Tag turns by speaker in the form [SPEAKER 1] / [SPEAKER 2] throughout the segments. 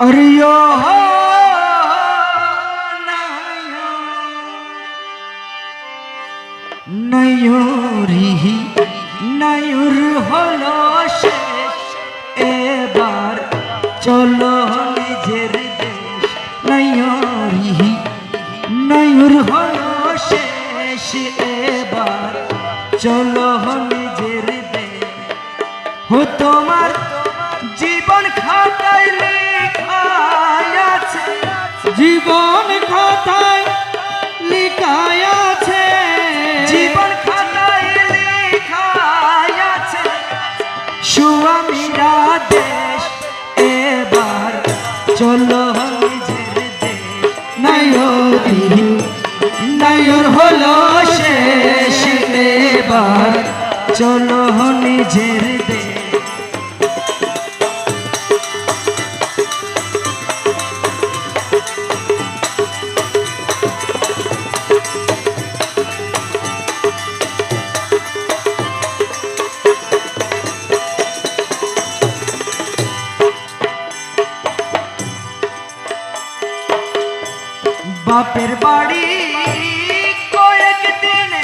[SPEAKER 1] হরিয় নয়রিহি নয়ুর হল শেষ এবার চলো নিজের দেশ নয়রিহি নয়ুর হল শেষ এবার চলো নিজের দেশ হতো জীবন খাতায় লিখায় আছে।
[SPEAKER 2] জীবন খাতায় লেখায় আছে।
[SPEAKER 1] সুয়ামীরা দেশ এবার চলো নিজের দেশ। হলো শেষ। এবার চলো নিজের দেশ। বাপের বাড়ি কয়েক দিনে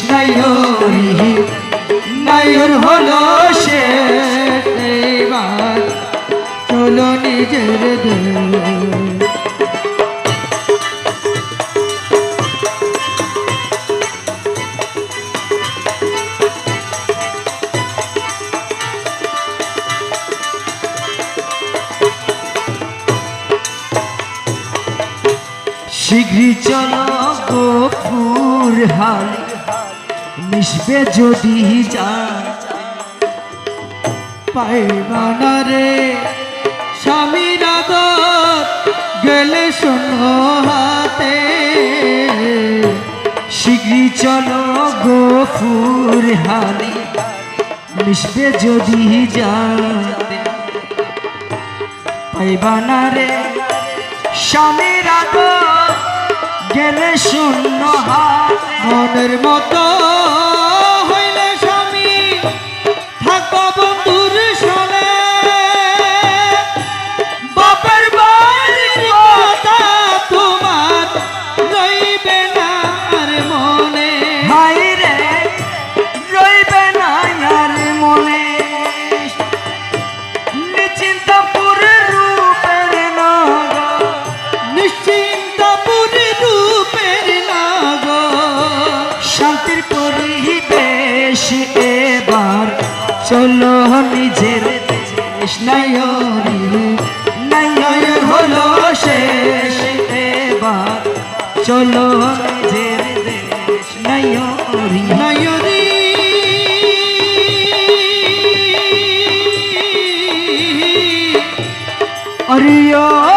[SPEAKER 1] নয়রি নয়র হলো শেষ
[SPEAKER 2] এবার চলো নিজের
[SPEAKER 1] শীঘ্রই চলো গোপুর হাল মিশবে যদি যা
[SPEAKER 2] পাইবানা রে স্বামীর গেলে শোনো হাতে।
[SPEAKER 1] শীঘ্রই চলো গোপুর হালি মিশবে যদি যাতে পাইবা না রে স্বামীর গেলে শূন্য হাতে।
[SPEAKER 2] মনের মতো
[SPEAKER 1] শান্তির পরিবেশ এবার। চলো নিজের দেশ নয়রি নয় হলো শেষ এবার। চলো নিজের দেশ নয়রি নয়রি অরিয়া